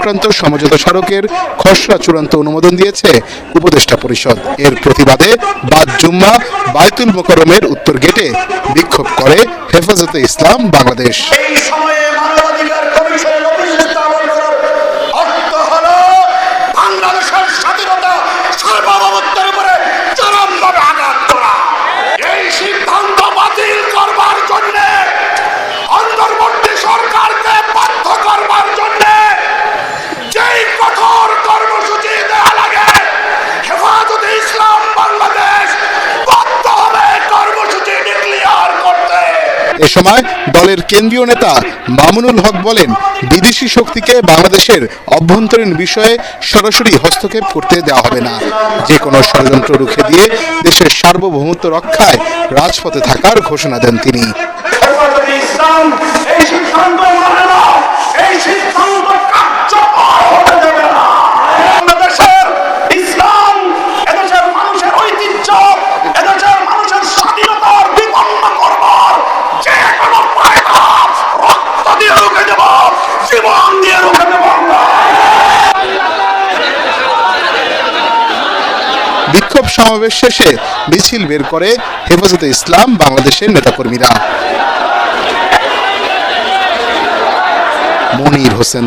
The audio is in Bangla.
সংক্রান্ত সমঝোতা সড়কের খসড়া চূড়ান্ত অনুমোদন দিয়েছে উপদেষ্টা পরিষদ। এর প্রতিবাদে বাদ জুম্মা বায়তুল মোকরমের উত্তর গেটে বিক্ষোভ করে হেফাজতে ইসলাম বাংলাদেশ। এ সময় দলের কেন্দ্রীয় নেতা মামুনুল হক বলেন, বিদেশি শক্তিকে বাংলাদেশের অভ্যন্তরীণ বিষয়ে সরাসরি হস্তক্ষেপ করতে দেওয়া হবে না। যে কোনো ষড়যন্ত্র রুখে দিয়ে দেশের সার্বভৌমত্ব রক্ষায় রাজপথে থাকার ঘোষণা দেন তিনি হেফাজতে ইসলাম এই সিদ্ধান্ত মানে না এই সিদ্ধান্ত কার্যকর হতে দেবে না বাংলাদেশের ইসলাম এদেশের মানুষের ঐতিহ্য এদেশের মানুষের স্বাধীনতার বিপন্ন করবার যে কোনো পরিণাম রক্ত দিয়ে রুখে দেব দিয়ে বিক্ষোভ সমাবেশ শেষে মিছিল বের করে হেফাজতে ইসলাম বাংলাদেশের নেতাকর্মীরা। মনির হোসেন